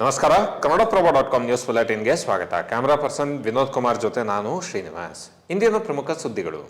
ನಮಸ್ಕಾರ. Kannadaprabha dot com news ಬುಲೆಟಿನ್ಗೆ ಸ್ವಾಗತ. ಕ್ಯಾಮರಾ ಪರ್ಸನ್ ವಿನೋದ್ ಕುಮಾರ್ ಜೊತೆ ನಾನು ಶ್ರೀನಿವಾಸ್. ಇಂದಿನ ಪ್ರಮುಖ ಸುದ್ದಿಗಳು.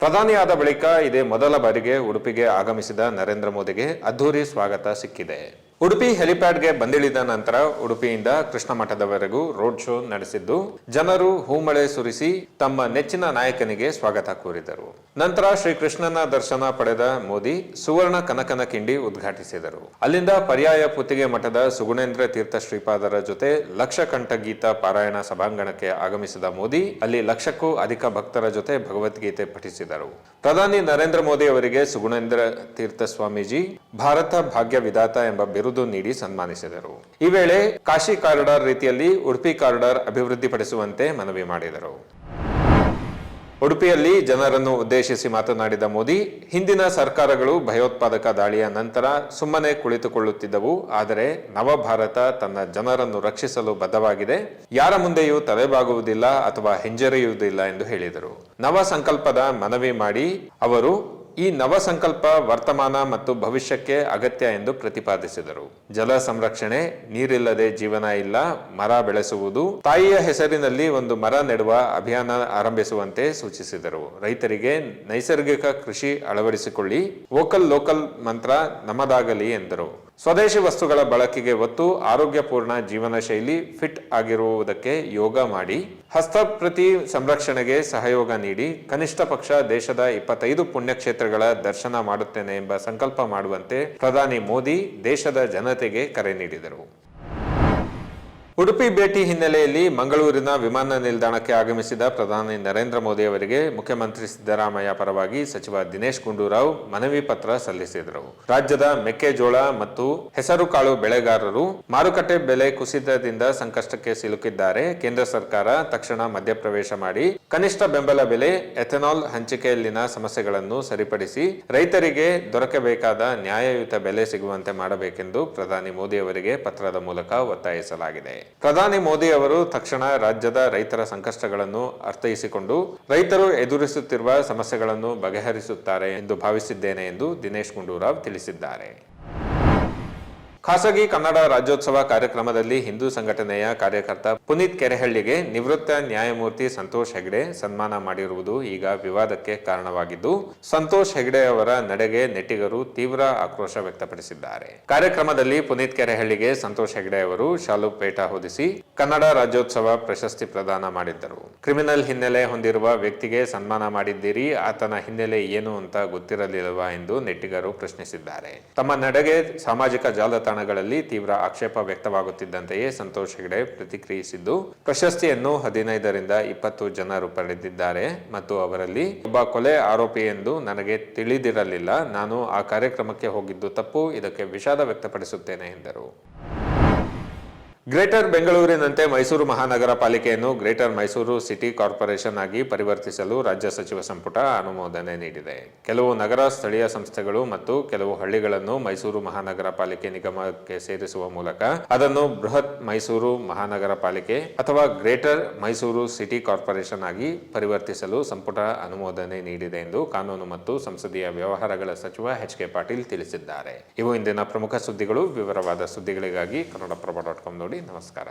ಪ್ರಧಾನಿಯಾದ ಬಳಿಕ ಇದೇ ಮೊದಲ ಬಾರಿಗೆ ಉಡುಪಿಗೆ ಆಗಮಿಸಿದ ನರೇಂದ್ರ ಮೋದಿಗೆ ಅದ್ಧೂರಿ ಸ್ವಾಗತ ಸಿಕ್ಕಿದೆ. ಉಡುಪಿ ಹೆಲಿಪ್ಯಾಡ್ಗೆ ಬಂದಿಳಿದ ನಂತರ ಉಡುಪಿಯಿಂದ ಕೃಷ್ಣ ಮಠದವರೆಗೂ ರೋಡ್ ಶೋ ನಡೆಸಿದ್ದು, ಜನರು ಹೂಮಳೆ ಸುರಿಸಿ ತಮ್ಮ ನೆಚ್ಚಿನ ನಾಯಕನಿಗೆ ಸ್ವಾಗತ ಕೋರಿದರು. ನಂತರ ಶ್ರೀಕೃಷ್ಣನ ದರ್ಶನ ಪಡೆದ ಮೋದಿ ಸುವರ್ಣ ಕನಕನ ಕಿಂಡಿ ಉದ್ಘಾಟಿಸಿದರು. ಅಲ್ಲಿಂದ ಪರ್ಯಾಯ ಪುತ್ತಿಗೆ ಮಠದ ಸುಗುಣೇಂದ್ರ ತೀರ್ಥ ಶ್ರೀಪಾದರ ಜೊತೆ ಲಕ್ಷ ಕಂಠ ಗೀತ ಪಾರಾಯಣ ಸಭಾಂಗಣಕ್ಕೆ ಆಗಮಿಸಿದ ಮೋದಿ, ಅಲ್ಲಿ ಲಕ್ಷಕ್ಕೂ ಅಧಿಕ ಭಕ್ತರ ಜೊತೆ ಭಗವದ್ಗೀತೆ ಪಠಿಸಿದರು. ಪ್ರಧಾನಿ ನರೇಂದ್ರ ಮೋದಿ ಅವರಿಗೆ ಸುಗುಣೇಂದ್ರ ತೀರ್ಥ ಸ್ವಾಮೀಜಿ, ಭಾರತ ಭಾಗ್ಯ ವಿಧಾತ ಎಂಬ ಬಿರುದು ನೀಡಿ ಸನ್ಮಾನಿಸಿದರು. ಈ ವೇಳೆ ಕಾಶಿ ಕಾರಿಡಾರ್ ರೀತಿಯಲ್ಲಿ ಉಡುಪಿ ಕಾರಿಡಾರ್ ಅಭಿವೃದ್ಧಿಪಡಿಸುವಂತೆ ಮನವಿ ಮಾಡಿದರು. ಉಡುಪಿಯಲ್ಲಿ ಜನರನ್ನು ಉದ್ದೇಶಿಸಿ ಮಾತನಾಡಿದ ಮೋದಿ, ಹಿಂದಿನ ಸರ್ಕಾರಗಳು ಭಯೋತ್ಪಾದಕ ದಾಳಿಯ ನಂತರ ಸುಮ್ಮನೆ ಕುಳಿತುಕೊಳ್ಳುತ್ತಿದ್ದವು, ಆದರೆ ನವಭಾರತ ತನ್ನ ಜನರನ್ನು ರಕ್ಷಿಸಲು ಬದ್ಧವಾಗಿದೆ. ಯಾರ ಮುಂದೆಯೂ ತಲೆಬಾಗುವುದಿಲ್ಲ ಅಥವಾ ಹಿಂಜರಿಯುವುದಿಲ್ಲ ಎಂದು ಹೇಳಿದರು. ನವ ಸಂಕಲ್ಪದ ಮನವಿ ಮಾಡಿ ಅವರು ಈ ನವ ಸಂಕಲ್ಪ ವರ್ತಮಾನ ಮತ್ತು ಭವಿಷ್ಯಕ್ಕೆ ಅಗತ್ಯ ಎಂದು ಪ್ರತಿಪಾದಿಸಿದರು. ಜಲ ಸಂರಕ್ಷಣೆ, ನೀರಿಲ್ಲದೆ ಜೀವನ ಇಲ್ಲ, ಮರ ಬೆಳೆಸುವುದು, ತಾಯಿಯ ಹೆಸರಿನಲ್ಲಿ ಒಂದು ಮರ ನೆಡುವ ಅಭಿಯಾನ ಆರಂಭಿಸುವಂತೆ ಸೂಚಿಸಿದರು. ರೈತರಿಗೆ ನೈಸರ್ಗಿಕ ಕೃಷಿ ಅಳವಡಿಸಿಕೊಳ್ಳಿ, ವೋಕಲ್ ಲೋಕಲ್ ಮಂತ್ರ ನಮ್ಮದಾಗಲಿ ಎಂದರು. ಸ್ವದೇಶಿ ವಸ್ತುಗಳ ಬಳಕೆಗೆ ಒತ್ತು, ಆರೋಗ್ಯಪೂರ್ಣ ಜೀವನ ಶೈಲಿ, ಫಿಟ್ ಆಗಿರುವುದಕ್ಕೆ ಯೋಗ ಮಾಡಿ, ಹಸ್ತಪ್ರತಿ ಸಂರಕ್ಷಣೆಗೆ ಸಹಯೋಗ ನೀಡಿ, ಕನಿಷ್ಠ ಪಕ್ಷ ದೇಶದ ಇಪ್ಪತ್ತೈದು ಪುಣ್ಯಕ್ಷೇತ್ರಗಳ ದರ್ಶನ ಮಾಡುತ್ತೇನೆ ಎಂಬ ಸಂಕಲ್ಪ ಮಾಡುವಂತೆ ಪ್ರಧಾನಿ ಮೋದಿ ದೇಶದ ಜನತೆಗೆ ಕರೆ ನೀಡಿದರು. ಉಡುಪಿ ಭೇಟಿ ಹಿನ್ನೆಲೆಯಲ್ಲಿ ಮಂಗಳೂರಿನ ವಿಮಾನ ನಿಲ್ದಾಣಕ್ಕೆ ಆಗಮಿಸಿದ ಪ್ರಧಾನಿ ನರೇಂದ್ರ ಮೋದಿ ಅವರಿಗೆ ಮುಖ್ಯಮಂತ್ರಿ ಸಿದ್ದರಾಮಯ್ಯ ಪರವಾಗಿ ಸಚಿವ ದಿನೇಶ್ ಗುಂಡೂರಾವ್ ಮನವಿ ಪತ್ರ ಸಲ್ಲಿಸಿದರು. ರಾಜ್ಯದ ಮೆಕ್ಕೆಜೋಳ ಮತ್ತು ಹೆಸರುಕಾಳು ಬೆಳೆಗಾರರು ಮಾರುಕಟ್ಟೆ ಬೆಲೆ ಕುಸಿತದಿಂದ ಸಂಕಷ್ಟಕ್ಕೆ ಸಿಲುಕಿದ್ದಾರೆ. ಕೇಂದ್ರ ಸರ್ಕಾರ ತಕ್ಷಣ ಮಧ್ಯಪ್ರವೇಶ ಮಾಡಿ ಕನಿಷ್ಠ ಬೆಂಬಲ ಬೆಲೆ, ಎಥೆನಾಲ್ ಹಂಚಿಕೆಯಲ್ಲಿನ ಸಮಸ್ಯೆಗಳನ್ನು ಸರಿಪಡಿಸಿ ರೈತರಿಗೆ ದೊರಕಬೇಕಾದ ನ್ಯಾಯಯುತ ಬೆಲೆ ಸಿಗುವಂತೆ ಮಾಡಬೇಕೆಂದು ಪ್ರಧಾನಿ ಮೋದಿ ಅವರಿಗೆ ಪತ್ರದ ಮೂಲಕ ಒತ್ತಾಯಿಸಲಾಗಿದೆ. ಪ್ರಧಾನಿ ಮೋದಿ ಅವರು ತಕ್ಷಣ ರಾಜ್ಯದ ರೈತರ ಸಂಕಷ್ಟಗಳನ್ನು ಅರ್ಥೈಸಿಕೊಂಡು ರೈತರು ಎದುರಿಸುತ್ತಿರುವ ಸಮಸ್ಯೆಗಳನ್ನು ಬಗೆಹರಿಸುತ್ತಾರೆ ಎಂದು ಭಾವಿಸಿದ್ದೇನೆ ಎಂದು ದಿನೇಶ್ ಗುಂಡೂರಾವ್ ತಿಳಿಸಿದ್ದಾರೆ. ಖಾಸಗಿ ಕನ್ನಡ ರಾಜ್ಯೋತ್ಸವ ಕಾರ್ಯಕ್ರಮದಲ್ಲಿ ಹಿಂದೂ ಸಂಘಟನೆಯ ಕಾರ್ಯಕರ್ತ ಪುನೀತ್ ಕೆರೆಹಳ್ಳಿಗೆ ನಿವೃತ್ತ ನ್ಯಾಯಮೂರ್ತಿ ಸಂತೋಷ್ ಹೆಗ್ಡೆ ಸನ್ಮಾನ ಮಾಡಿರುವುದು ಈಗ ವಿವಾದಕ್ಕೆ ಕಾರಣವಾಗಿದ್ದು, ಸಂತೋಷ್ ಹೆಗ್ಡೆ ಅವರ ನಡೆಗೆ ನೆಟ್ಟಿಗರು ತೀವ್ರ ಆಕ್ರೋಶ ವ್ಯಕ್ತಪಡಿಸಿದ್ದಾರೆ. ಕಾರ್ಯಕ್ರಮದಲ್ಲಿ ಪುನೀತ್ ಕೆರೆಹಳ್ಳಿಗೆ ಸಂತೋಷ್ ಹೆಗ್ಡೆ ಅವರು ಶಾಲು ಪೇಟ ಹೊದಿಸಿ ಕನ್ನಡ ರಾಜ್ಯೋತ್ಸವ ಪ್ರಶಸ್ತಿ ಪ್ರದಾನ ಮಾಡಿದ್ದರು. ಕ್ರಿಮಿನಲ್ ಹಿನ್ನೆಲೆ ಹೊಂದಿರುವ ವ್ಯಕ್ತಿಗೆ ಸನ್ಮಾನ ಮಾಡಿದ್ದೀರಿ, ಆತನ ಹಿನ್ನೆಲೆ ಏನು ಅಂತ ಗೊತ್ತಿರಲಿಲ್ಲವಾ ಎಂದು ನೆಟ್ಟಿಗರು ಪ್ರಶ್ನಿಸಿದ್ದಾರೆ. ತಮ್ಮ ನಡೆಗೆ ಸಾಮಾಜಿಕ ಜಾಲತಾಣಗಳಲ್ಲಿ ತೀವ್ರ ಆಕ್ಷೇಪ ವ್ಯಕ್ತವಾಗುತ್ತಿದ್ದಂತೆಯೇ ಸಂತೋಷ್ ಹೆಗಡೆ ಪ್ರತಿಕ್ರಿಯಿಸಿದ್ದು, ಪ್ರಶಸ್ತಿಯನ್ನು ಹದಿನೈದರಿಂದ ಇಪ್ಪತ್ತು ಜನರು ಪಡೆದಿದ್ದಾರೆ ಮತ್ತು ಅವರಲ್ಲಿ ಒಬ್ಬ ಕೊಲೆ ಆರೋಪಿ ಎಂದು ನನಗೆ ತಿಳಿದಿರಲಿಲ್ಲ. ನಾನು ಆ ಕಾರ್ಯಕ್ರಮಕ್ಕೆ ಹೋಗಿದ್ದು ತಪ್ಪು, ಇದಕ್ಕೆ ವಿಷಾದ ವ್ಯಕ್ತಪಡಿಸುತ್ತೇನೆ ಎಂದರು. ಗ್ರೇಟರ್ ಬೆಂಗಳೂರಿನಂತೆ ಮೈಸೂರು ಮಹಾನಗರ ಪಾಲಿಕೆಯನ್ನು ಗ್ರೇಟರ್ ಮೈಸೂರು ಸಿಟಿ ಕಾರ್ಪೊರೇಷನ್ ಆಗಿ ಪರಿವರ್ತಿಸಲು ರಾಜ್ಯ ಸಚಿವ ಸಂಪುಟ ಅನುಮೋದನೆ ನೀಡಿದೆ. ಕೆಲವು ನಗರ ಸ್ಥಳೀಯ ಸಂಸ್ಥೆಗಳು ಮತ್ತು ಕೆಲವು ಹಳ್ಳಿಗಳನ್ನು ಮೈಸೂರು ಮಹಾನಗರ ಪಾಲಿಕೆ ನಿಗಮಕ್ಕೆ ಸೇರಿಸುವ ಮೂಲಕ ಅದನ್ನು ಬೃಹತ್ ಮೈಸೂರು ಮಹಾನಗರ ಪಾಲಿಕೆ ಅಥವಾ ಗ್ರೇಟರ್ ಮೈಸೂರು ಸಿಟಿ ಕಾರ್ಪೊರೇಷನ್ ಆಗಿ ಪರಿವರ್ತಿಸಲು ಸಂಪುಟ ಅನುಮೋದನೆ ನೀಡಿದೆ ಎಂದು ಕಾನೂನು ಮತ್ತು ಸಂಸದೀಯ ವ್ಯವಹಾರಗಳ ಸಚಿವ ಎಚ್ ಕೆ ಪಾಟೀಲ್ ತಿಳಿಸಿದ್ದಾರೆ. ಇವು ಇಂದಿನ ಪ್ರಮುಖ ಸುದ್ದಿಗಳು. ವಿವರವಾದ ಸುದ್ದಿಗಳಿಗಾಗಿ ಕನ್ನಡಪ್ರಭ ಡಾಟ್ ಕಾಮ್ ನೋಡಿ ನಮಸ್ಕಾರ